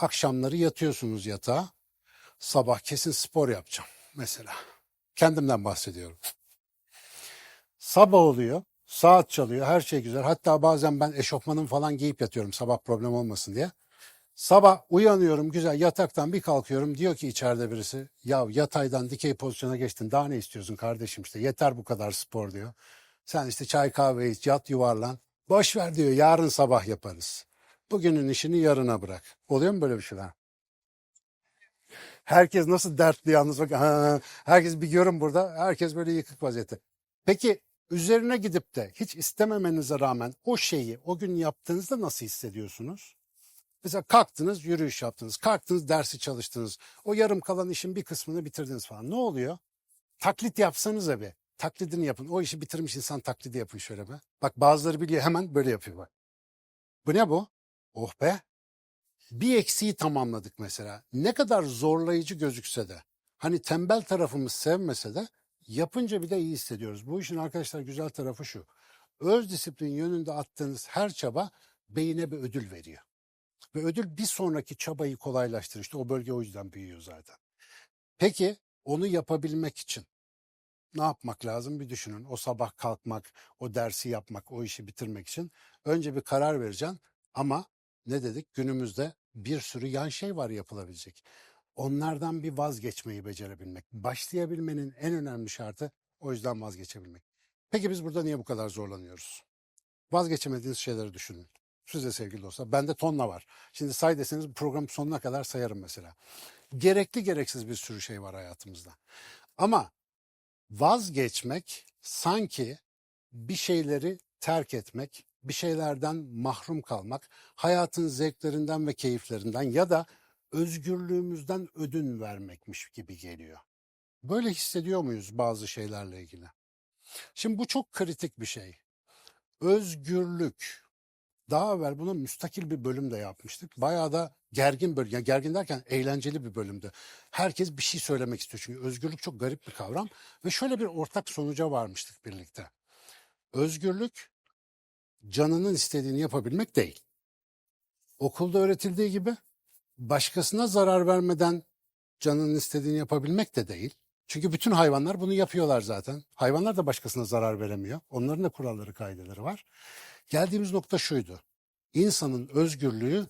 Akşamları yatıyorsunuz yatağa. Sabah kesin spor yapacağım mesela. Kendimden bahsediyorum. Sabah oluyor. Saat çalıyor. Her şey güzel. Hatta bazen ben eşofmanım falan giyip yatıyorum sabah problem olmasın diye. Sabah uyanıyorum güzel yataktan bir kalkıyorum diyor ki içeride birisi ya yataydan dikey pozisyona geçtin daha ne istiyorsun kardeşim işte yeter bu kadar spor diyor. Sen işte çay kahve iç yat yuvarlan boş ver diyor yarın sabah yaparız. Bugünün işini yarına bırak. Oluyor mu böyle bir şeyler? Herkes nasıl dertli yalnız bak. Ha, herkes bir görün burada. Herkes böyle yıkık vaziyette. Peki üzerine gidip de hiç istememenize rağmen o şeyi o gün yaptığınızda nasıl hissediyorsunuz? Mesela kalktınız yürüyüş yaptınız. Kalktınız dersi çalıştınız. O yarım kalan işin bir kısmını bitirdiniz falan. Ne oluyor? Taklit yapsanız be. Taklidini yapın. O işi bitirmiş insan taklidi yapın şöyle be. Bak bazıları biliyor hemen böyle yapıyor bak. Bu ne bu? Oh be. Bir eksiği tamamladık mesela. Ne kadar zorlayıcı gözükse de. Hani tembel tarafımız sevmese de yapınca bir de iyi hissediyoruz. Bu işin arkadaşlar güzel tarafı şu. Öz disiplin yönünde attığınız her çaba beyine bir ödül veriyor. Ve ödül bir sonraki çabayı kolaylaştırır. İşte o bölge o yüzden büyüyor zaten. Peki onu yapabilmek için ne yapmak lazım bir düşünün. O sabah kalkmak, o dersi yapmak, o işi bitirmek için önce bir karar vereceksin. Ama ne dedik? Günümüzde bir sürü yan şey var yapılabilecek. Onlardan bir vazgeçmeyi becerebilmek. Başlayabilmenin en önemli şartı o yüzden vazgeçebilmek. Peki biz burada niye bu kadar zorlanıyoruz? Vazgeçemediğiniz şeyleri düşünün. Size sevgili dostlar. Bende tonla var. Şimdi say deseniz bu programın sonuna kadar sayarım mesela. Gerekli gereksiz bir sürü şey var hayatımızda. Ama vazgeçmek sanki bir şeyleri terk etmek, bir şeylerden mahrum kalmak, hayatın zevklerinden ve keyiflerinden ya da özgürlüğümüzden ödün vermekmiş gibi geliyor. Böyle hissediyor muyuz bazı şeylerle ilgili? Şimdi bu çok kritik bir şey. Özgürlük. Daha evvel buna müstakil bir bölüm de yapmıştık. Bayağı da gergin bölüm. Yani gergin derken eğlenceli bir bölümdü. Herkes bir şey söylemek istiyor çünkü özgürlük çok garip bir kavram. Ve şöyle bir ortak sonuca varmıştık birlikte. Özgürlük canının istediğini yapabilmek değil. Okulda öğretildiği gibi başkasına zarar vermeden canının istediğini yapabilmek de değil. Çünkü bütün hayvanlar bunu yapıyorlar zaten. Hayvanlar da başkasına zarar veremiyor. Onların da kuralları, kaideleri var. Geldiğimiz nokta şuydu. İnsanın özgürlüğü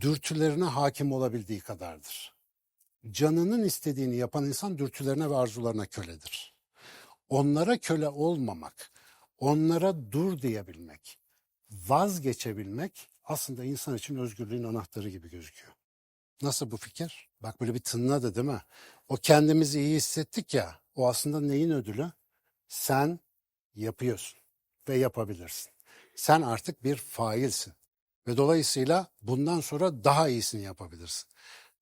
dürtülerine hakim olabildiği kadardır. Canının istediğini yapan insan dürtülerine ve arzularına köledir. Onlara köle olmamak, onlara dur diyebilmek, vazgeçebilmek aslında insan için özgürlüğün anahtarı gibi gözüküyor. Nasıl bu fikir? Bak böyle bir tınladı değil mi? O kendimizi iyi hissettik ya, o aslında neyin ödülü? Sen yapıyorsun ve yapabilirsin. Sen artık bir failsin ve dolayısıyla bundan sonra daha iyisini yapabilirsin.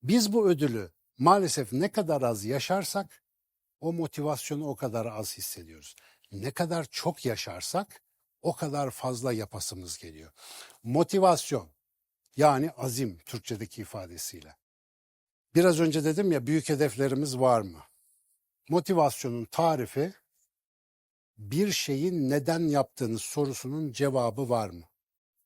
Biz bu ödülü maalesef ne kadar az yaşarsak o motivasyonu o kadar az hissediyoruz. Ne kadar çok yaşarsak o kadar fazla yapasımız geliyor. Motivasyon yani azim Türkçedeki ifadesiyle. Biraz önce dedim ya büyük hedeflerimiz var mı? Motivasyonun tarifi bir şeyi neden yaptığınız sorusunun cevabı var mı?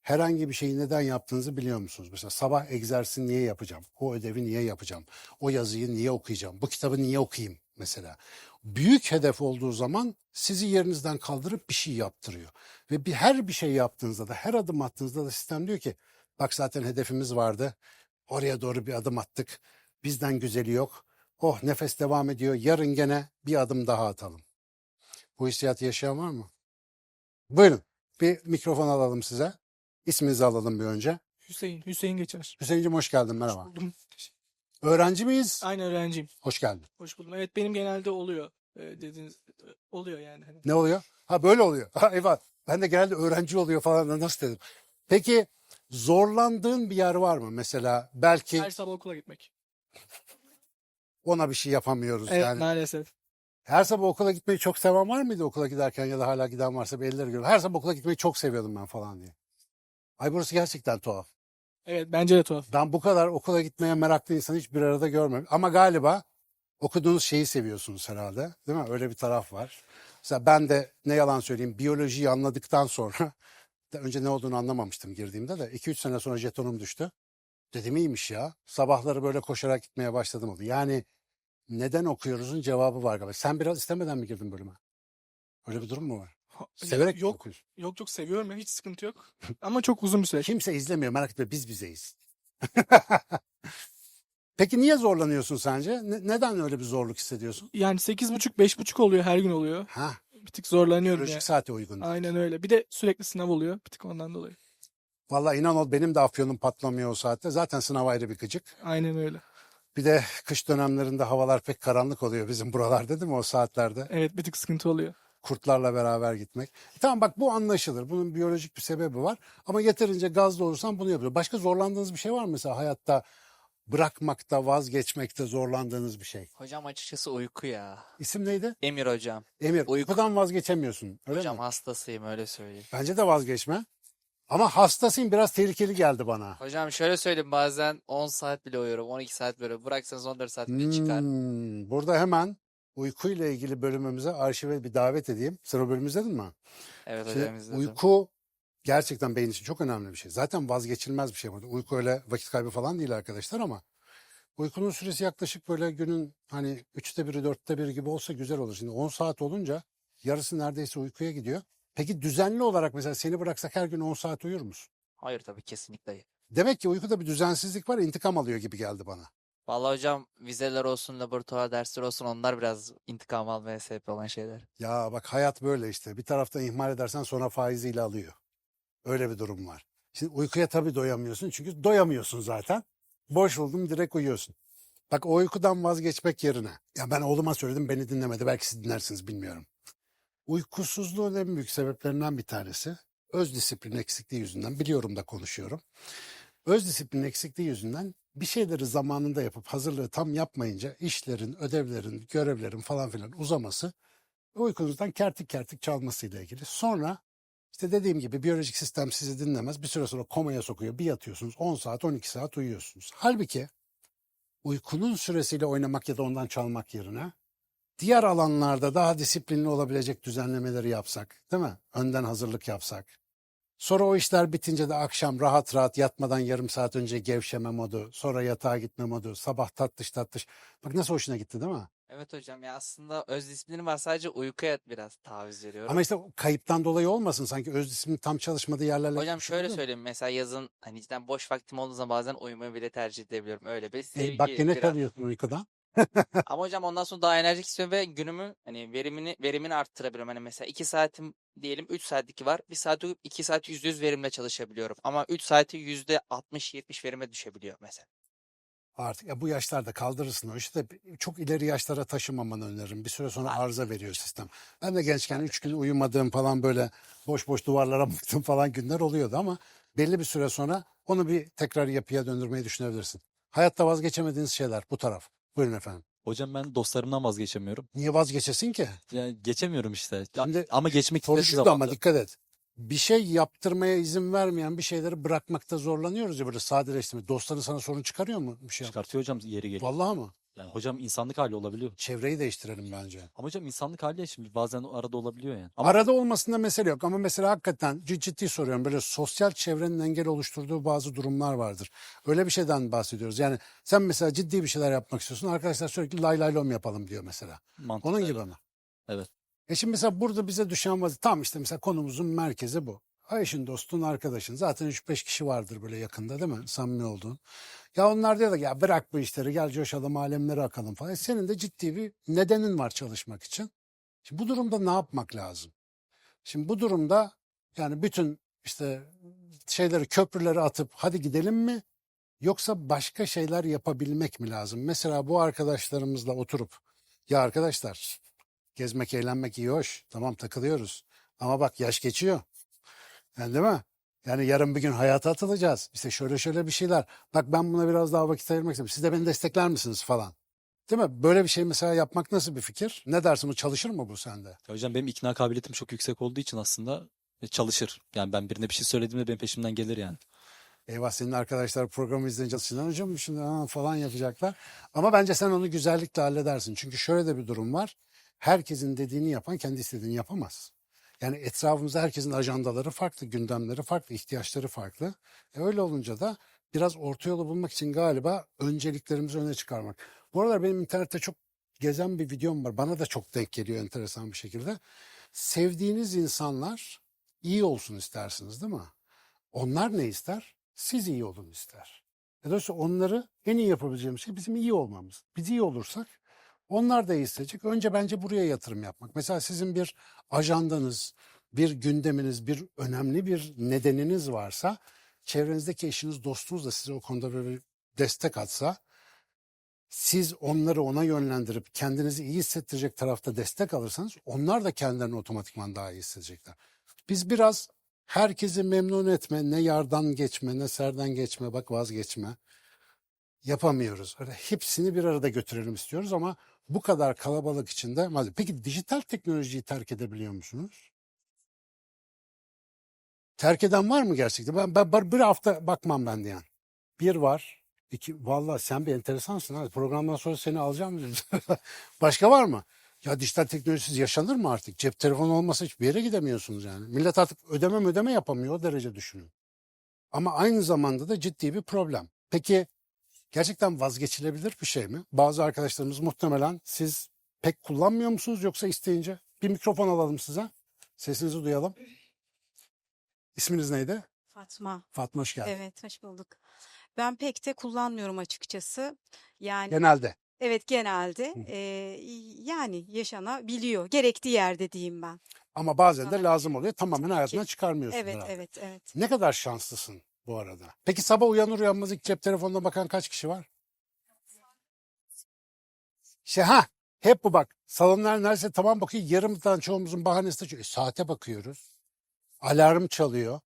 Herhangi bir şeyi neden yaptığınızı biliyor musunuz? Mesela sabah egzersizi niye yapacağım? O ödevi niye yapacağım? O yazıyı niye okuyacağım? Bu kitabı niye okuyayım mesela? Büyük hedef olduğu zaman sizi yerinizden kaldırıp bir şey yaptırıyor. Ve bir her bir şey yaptığınızda da her adım attığınızda da sistem diyor ki bak zaten hedefimiz vardı. Oraya doğru bir adım attık. Bizden güzeli yok. Oh nefes devam ediyor. Yarın gene bir adım daha atalım. Bu hissiyatı yaşayan var mı? Buyurun. Bir mikrofon alalım size. İsminizi alalım bir önce. Hüseyin, Hüseyin Geçer. Hüseyin'cim hoş geldin. Hoş Merhaba. buldum. Öğrenci miyiz? Aynı öğrenciyim. Hoş geldin. Hoş buldum. Evet benim genelde oluyor. Ee, dediğiniz e, oluyor yani. Hani Ne oluyor? Ha böyle oluyor. Ha eyvah. Ben de genelde öğrenci oluyor falan nasıl dedim. Peki zorlandığın bir yer var mı? Mesela belki Her sabah okula gitmek. ona bir şey yapamıyoruz. Evet yani maalesef. her sabah okula gitmeyi çok seven var mıydı okula giderken ya da hala giden varsa bir elleri görüyorum. Her sabah okula gitmeyi çok seviyordum ben falan diye. Ay burası gerçekten tuhaf. Evet bence de tuhaf. Ben bu kadar okula gitmeye meraklı insan hiç bir arada görmedim. Ama galiba okuduğunuz şeyi seviyorsunuz herhalde. Değil mi? Öyle bir taraf var. Mesela ben de ne yalan söyleyeyim biyolojiyi anladıktan sonra önce ne olduğunu anlamamıştım girdiğimde de 2-3 sene sonra jetonum düştü. Dedim iyiymiş ya. Sabahları böyle koşarak gitmeye başladım oldu. Yani neden okuyoruzun cevabı var galiba. Sen biraz istemeden mi girdin bölüme? Öyle bir durum mu var? Severek mi yok okuyorsun? yok yok seviyorum ya hiç sıkıntı yok. Ama çok uzun bir süreç. Kimse izlemiyor merak etme biz bizeyiz. Peki niye zorlanıyorsun sence? Ne- neden öyle bir zorluk hissediyorsun? Yani 8.30 5.30 oluyor her gün oluyor. Ha, Bir tık zorlanıyorum biyolojik yani. saate uygun. Aynen öyle. Bir de sürekli sınav oluyor. Bir tık ondan dolayı. Vallahi inan ol benim de afyonum patlamıyor o saatte. Zaten sınav ayrı bir gıcık. Aynen öyle. Bir de kış dönemlerinde havalar pek karanlık oluyor bizim buralarda değil mi o saatlerde? Evet bir tık sıkıntı oluyor. Kurtlarla beraber gitmek. E tamam bak bu anlaşılır. Bunun biyolojik bir sebebi var. Ama yeterince gazlı olursan bunu yapıyor. Başka zorlandığınız bir şey var mı mesela hayatta? Bırakmakta, vazgeçmekte zorlandığınız bir şey. Hocam açıkçası uyku ya. İsim neydi? Emir hocam. Emir. Uyku. Uykudan vazgeçemiyorsun. Öyle hocam mi? hastasıyım öyle söyleyeyim. Bence de vazgeçme. Ama hastasıyım biraz tehlikeli geldi bana. Hocam şöyle söyleyeyim bazen 10 saat bile uyuyorum 12 saat böyle bıraksanız 14 saat bile çıkar. Hmm, burada hemen uykuyla ilgili bölümümüze arşive bir davet edeyim. Sen o bölümü izledin mi? Evet Şimdi hocam izledim. uyku gerçekten beyin için çok önemli bir şey. Zaten vazgeçilmez bir şey burada. Uyku öyle vakit kaybı falan değil arkadaşlar ama uykunun süresi yaklaşık böyle günün hani üçte biri dörtte biri gibi olsa güzel olur. Şimdi 10 saat olunca yarısı neredeyse uykuya gidiyor. Peki düzenli olarak mesela seni bıraksak her gün 10 saat uyur musun? Hayır tabii kesinlikle. Demek ki uykuda bir düzensizlik var intikam alıyor gibi geldi bana. Vallahi hocam vizeler olsun laboratuvar dersleri olsun onlar biraz intikam almaya sebep olan şeyler. Ya bak hayat böyle işte. Bir taraftan ihmal edersen sonra faiziyle alıyor. Öyle bir durum var. Şimdi uykuya tabii doyamıyorsun çünkü doyamıyorsun zaten. Boş buldum direkt uyuyorsun. Bak o uykudan vazgeçmek yerine. Ya ben oğluma söyledim beni dinlemedi. Belki siz dinlersiniz bilmiyorum. Uykusuzluğun en büyük sebeplerinden bir tanesi öz disiplin eksikliği yüzünden. Biliyorum da konuşuyorum. Öz disiplin eksikliği yüzünden bir şeyleri zamanında yapıp hazırlığı tam yapmayınca işlerin, ödevlerin, görevlerin falan filan uzaması uykunuzdan kertik kertik çalmasıyla ilgili. Sonra işte dediğim gibi biyolojik sistem sizi dinlemez. Bir süre sonra komaya sokuyor. Bir yatıyorsunuz 10 saat 12 saat uyuyorsunuz. Halbuki uykunun süresiyle oynamak ya da ondan çalmak yerine diğer alanlarda daha disiplinli olabilecek düzenlemeleri yapsak değil mi? Önden hazırlık yapsak. Sonra o işler bitince de akşam rahat rahat yatmadan yarım saat önce gevşeme modu, sonra yatağa gitme modu, sabah tatlış tatlış. Bak nasıl hoşuna gitti değil mi? Evet hocam ya aslında öz disiplinim var sadece uykuya biraz taviz veriyorum. Ama işte o kayıptan dolayı olmasın sanki öz disiplin tam çalışmadığı yerlerle. Hocam şöyle Değil mi? söyleyeyim mesela yazın hani cidden boş vaktim olduğu zaman bazen uyumayı bile tercih edebiliyorum öyle bir E, sevgi bak yine biraz. kalıyorsun uykudan. Ama hocam ondan sonra daha enerjik istiyorum ve günümün hani verimini verimini arttırabiliyorum. Hani mesela 2 saatim diyelim 3 saatlik var. 1 saat uyuyup 2 saat %100 verimle çalışabiliyorum. Ama 3 saati %60-70 verime düşebiliyor mesela. Artık ya bu yaşlarda kaldırırsın o işi de çok ileri yaşlara taşımamanı öneririm. Bir süre sonra arıza veriyor sistem. Ben de gençken 3 gün uyumadığım falan böyle boş boş duvarlara baktım falan günler oluyordu ama belli bir süre sonra onu bir tekrar yapıya döndürmeyi düşünebilirsin. Hayatta vazgeçemediğiniz şeyler bu taraf. Buyurun efendim. Hocam ben dostlarımdan vazgeçemiyorum. Niye vazgeçesin ki? Yani geçemiyorum işte. Şimdi ama geçmek istediğim zaman ama dikkat et. Bir şey yaptırmaya izin vermeyen bir şeyleri bırakmakta zorlanıyoruz ya böyle sadeleştirme. Dostların sana sorun çıkarıyor mu bir şey? çıkartıyor hocam yeri geliyor. Vallahi mı? Yani hocam insanlık hali olabiliyor. Çevreyi değiştirelim bence. Ama hocam insanlık hali ya şimdi bazen arada olabiliyor yani. Ama Arada olmasında mesele yok ama mesela hakikaten cid- ciddi soruyorum böyle sosyal çevrenin engel oluşturduğu bazı durumlar vardır. Öyle bir şeyden bahsediyoruz. Yani sen mesela ciddi bir şeyler yapmak istiyorsun. Arkadaşlar sürekli lay lay lom yapalım diyor mesela. mantıklı. Onun gibi mi? Evet. E şimdi mesela burada bize düşen vaziyet tam işte mesela konumuzun merkezi bu. Ayşin dostun arkadaşın zaten 3-5 kişi vardır böyle yakında değil mi? Samimi olduğun. Ya onlar diyor da ya bırak bu işleri gel coşalım alemlere akalım falan. E Senin de ciddi bir nedenin var çalışmak için. Şimdi bu durumda ne yapmak lazım? Şimdi bu durumda yani bütün işte şeyleri köprüleri atıp hadi gidelim mi? Yoksa başka şeyler yapabilmek mi lazım? Mesela bu arkadaşlarımızla oturup ya arkadaşlar gezmek eğlenmek iyi hoş tamam takılıyoruz ama bak yaş geçiyor. Yani değil mi? Yani yarın bir gün hayata atılacağız. İşte şöyle şöyle bir şeyler. Bak ben buna biraz daha vakit ayırmak istiyorum. Siz de beni destekler misiniz falan. Değil mi? Böyle bir şey mesela yapmak nasıl bir fikir? Ne dersin? Bu çalışır mı bu sende? Ya Hocam benim ikna kabiliyetim çok yüksek olduğu için aslında e, çalışır. Yani ben birine bir şey söylediğimde benim peşimden gelir yani. Eyvah senin arkadaşlar programı izleyince Sinan Hocam şimdi falan yapacaklar. Ama bence sen onu güzellikle halledersin. Çünkü şöyle de bir durum var. Herkesin dediğini yapan kendi istediğini yapamaz. Yani etrafımızda herkesin ajandaları farklı, gündemleri farklı, ihtiyaçları farklı. E öyle olunca da biraz orta yolu bulmak için galiba önceliklerimizi öne çıkarmak. Bu aralar benim internette çok gezen bir videom var. Bana da çok denk geliyor enteresan bir şekilde. Sevdiğiniz insanlar iyi olsun istersiniz değil mi? Onlar ne ister? Siz iyi olun ister. Dolayısıyla onları en iyi yapabileceğimiz şey bizim iyi olmamız. Biz iyi olursak onlar da isteyecek. Önce bence buraya yatırım yapmak. Mesela sizin bir ajandanız, bir gündeminiz, bir önemli bir nedeniniz varsa çevrenizdeki eşiniz, dostunuz da size o konuda böyle bir destek atsa siz onları ona yönlendirip kendinizi iyi hissettirecek tarafta destek alırsanız onlar da kendilerini otomatikman daha iyi hissedecekler. Biz biraz herkesi memnun etme, ne yardan geçme, ne serden geçme, bak vazgeçme yapamıyoruz. Öyle hepsini bir arada götürelim istiyoruz ama bu kadar kalabalık içinde. Peki dijital teknolojiyi terk edebiliyor musunuz? Terk eden var mı gerçekten? Ben, ben, ben bir hafta bakmam ben diyen. Bir var. iki vallahi sen bir enteresansın. Ha. Programdan sonra seni alacağım. Başka var mı? Ya dijital teknolojisiz yaşanır mı artık? Cep telefonu olmasa hiçbir yere gidemiyorsunuz yani. Millet artık ödeme ödeme yapamıyor o derece düşünün. Ama aynı zamanda da ciddi bir problem. Peki gerçekten vazgeçilebilir bir şey mi? Bazı arkadaşlarımız muhtemelen siz pek kullanmıyor musunuz yoksa isteyince? Bir mikrofon alalım size. Sesinizi duyalım. İsminiz neydi? Fatma. Fatma hoş geldin. Evet, hoş bulduk. Ben pek de kullanmıyorum açıkçası. Yani Genelde. evet genelde Hı. e, yani yaşanabiliyor. Gerektiği yerde diyeyim ben. Ama bazen de Sana- lazım oluyor. Tamamen hayatından çıkarmıyorsun. Evet, herhalde. evet, evet. Ne kadar şanslısın bu arada. Peki sabah uyanır uyanmaz ilk cep telefonuna bakan kaç kişi var? İşte ha hep bu bak. Salonlar neredeyse tamam bakıyor. Yarımdan çoğumuzun bahanesi çıkıyor. E, saate bakıyoruz. Alarm çalıyor.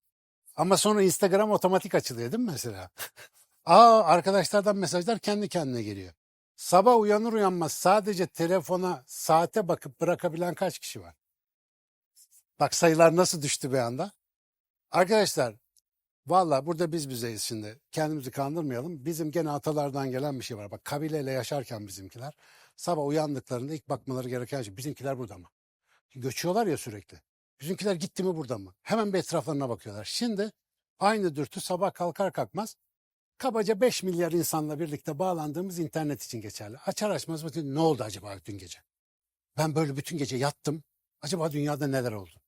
Ama sonra Instagram otomatik açılıyor değil mi mesela? Aa arkadaşlardan mesajlar kendi kendine geliyor. Sabah uyanır uyanmaz sadece telefona saate bakıp bırakabilen kaç kişi var? Bak sayılar nasıl düştü bir anda. Arkadaşlar Valla burada biz bizeyiz şimdi. Kendimizi kandırmayalım. Bizim gene atalardan gelen bir şey var. Bak kabileyle yaşarken bizimkiler sabah uyandıklarında ilk bakmaları gereken şey bizimkiler burada mı? Göçüyorlar ya sürekli. Bizimkiler gitti mi burada mı? Hemen bir etraflarına bakıyorlar. Şimdi aynı dürtü sabah kalkar kalkmaz kabaca 5 milyar insanla birlikte bağlandığımız internet için geçerli. Açar açmaz bakın ne oldu acaba dün gece? Ben böyle bütün gece yattım. Acaba dünyada neler oldu?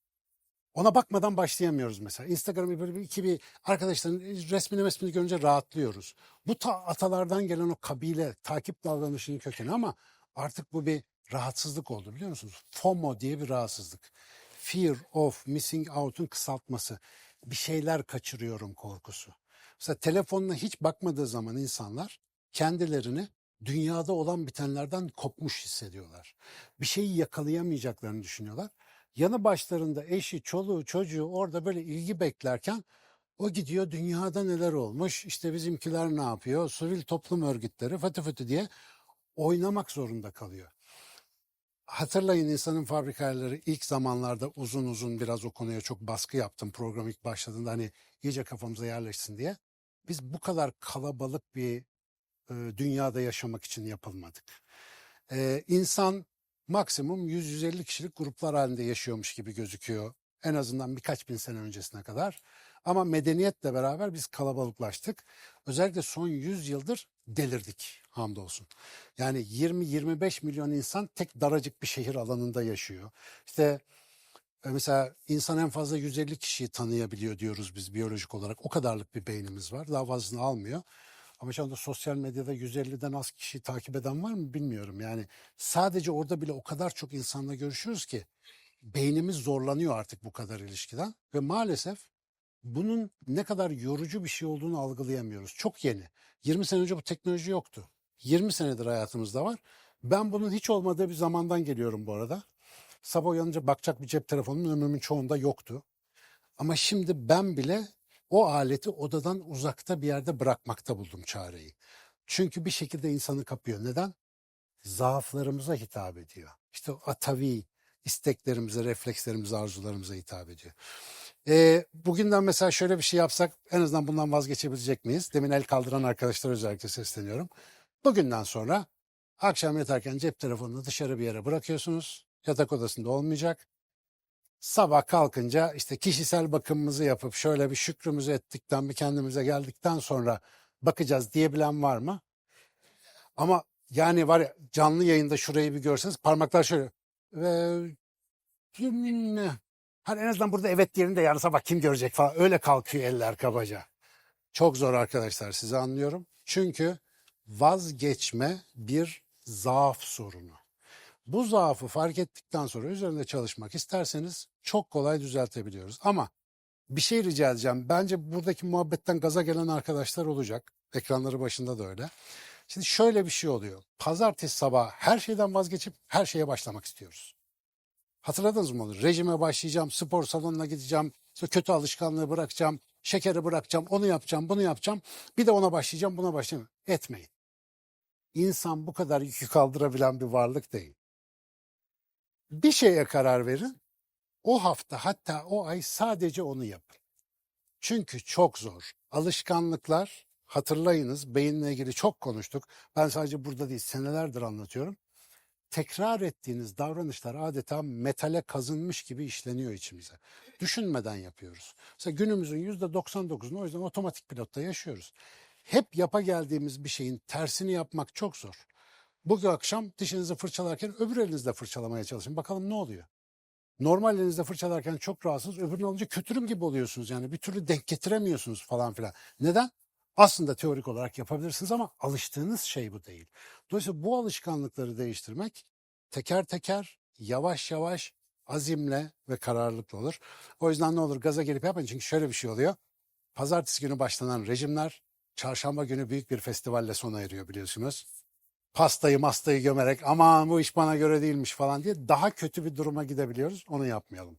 Ona bakmadan başlayamıyoruz mesela. Instagram'ı böyle bir iki bir arkadaşların resmini resmini görünce rahatlıyoruz. Bu ta atalardan gelen o kabile takip davranışının kökeni ama artık bu bir rahatsızlık oldu biliyor musunuz? FOMO diye bir rahatsızlık. Fear of missing out'un kısaltması. Bir şeyler kaçırıyorum korkusu. Mesela telefonuna hiç bakmadığı zaman insanlar kendilerini dünyada olan bitenlerden kopmuş hissediyorlar. Bir şeyi yakalayamayacaklarını düşünüyorlar yanı başlarında eşi, çoluğu, çocuğu orada böyle ilgi beklerken o gidiyor dünyada neler olmuş, işte bizimkiler ne yapıyor, sivil toplum örgütleri fıtı fıtı diye oynamak zorunda kalıyor. Hatırlayın insanın fabrikaları ilk zamanlarda uzun uzun biraz o konuya çok baskı yaptım program ilk başladığında hani iyice kafamıza yerleşsin diye. Biz bu kadar kalabalık bir e, dünyada yaşamak için yapılmadık. E, insan maksimum 100-150 kişilik gruplar halinde yaşıyormuş gibi gözüküyor. En azından birkaç bin sene öncesine kadar. Ama medeniyetle beraber biz kalabalıklaştık. Özellikle son 100 yıldır delirdik hamdolsun. Yani 20-25 milyon insan tek daracık bir şehir alanında yaşıyor. İşte e, mesela insan en fazla 150 kişiyi tanıyabiliyor diyoruz biz biyolojik olarak. O kadarlık bir beynimiz var. Daha fazlasını almıyor. Ama şu anda sosyal medyada 150'den az kişi takip eden var mı bilmiyorum. Yani sadece orada bile o kadar çok insanla görüşüyoruz ki beynimiz zorlanıyor artık bu kadar ilişkiden. Ve maalesef bunun ne kadar yorucu bir şey olduğunu algılayamıyoruz. Çok yeni. 20 sene önce bu teknoloji yoktu. 20 senedir hayatımızda var. Ben bunun hiç olmadığı bir zamandan geliyorum bu arada. Sabah uyanınca bakacak bir cep telefonum ömrümün çoğunda yoktu. Ama şimdi ben bile o aleti odadan uzakta bir yerde bırakmakta buldum çareyi. Çünkü bir şekilde insanı kapıyor. Neden? Zaaflarımıza hitap ediyor. İşte atavi isteklerimize, reflekslerimize, arzularımıza hitap ediyor. Ee, bugünden mesela şöyle bir şey yapsak en azından bundan vazgeçebilecek miyiz? Demin el kaldıran arkadaşlar özellikle sesleniyorum. Bugünden sonra akşam yatarken cep telefonunu dışarı bir yere bırakıyorsunuz. Yatak odasında olmayacak. Sabah kalkınca işte kişisel bakımımızı yapıp şöyle bir şükrümüzü ettikten bir kendimize geldikten sonra bakacağız diyebilen var mı? Ama yani var ya canlı yayında şurayı bir görseniz parmaklar şöyle. Ve hani en azından burada evet diyelim de yarın sabah kim görecek falan öyle kalkıyor eller kabaca. Çok zor arkadaşlar sizi anlıyorum. Çünkü vazgeçme bir zaaf sorunu. Bu zaafı fark ettikten sonra üzerinde çalışmak isterseniz çok kolay düzeltebiliyoruz. Ama bir şey rica edeceğim. Bence buradaki muhabbetten gaza gelen arkadaşlar olacak. Ekranları başında da öyle. Şimdi şöyle bir şey oluyor. Pazartesi sabah her şeyden vazgeçip her şeye başlamak istiyoruz. Hatırladınız mı onu? Rejime başlayacağım, spor salonuna gideceğim, kötü alışkanlığı bırakacağım, şekeri bırakacağım, onu yapacağım, bunu yapacağım. Bir de ona başlayacağım, buna başlayacağım. Etmeyin. İnsan bu kadar yükü kaldırabilen bir varlık değil. Bir şeye karar verin. O hafta hatta o ay sadece onu yapın. Çünkü çok zor. Alışkanlıklar hatırlayınız beyinle ilgili çok konuştuk. Ben sadece burada değil senelerdir anlatıyorum. Tekrar ettiğiniz davranışlar adeta metale kazınmış gibi işleniyor içimize. Düşünmeden yapıyoruz. Mesela günümüzün yüzde 99'unu o yüzden otomatik pilotta yaşıyoruz. Hep yapa geldiğimiz bir şeyin tersini yapmak çok zor. Bugün akşam dişinizi fırçalarken öbür elinizle fırçalamaya çalışın. Bakalım ne oluyor? Normal elinizle fırçalarken çok rahatsınız. Öbürünü olunca kötürüm gibi oluyorsunuz. Yani bir türlü denk getiremiyorsunuz falan filan. Neden? Aslında teorik olarak yapabilirsiniz ama alıştığınız şey bu değil. Dolayısıyla bu alışkanlıkları değiştirmek teker teker, yavaş yavaş, azimle ve kararlılıkla olur. O yüzden ne olur gaza gelip yapmayın. Çünkü şöyle bir şey oluyor. Pazartesi günü başlanan rejimler çarşamba günü büyük bir festivalle sona eriyor biliyorsunuz. Pastayı mastayı gömerek aman bu iş bana göre değilmiş falan diye daha kötü bir duruma gidebiliyoruz. Onu yapmayalım.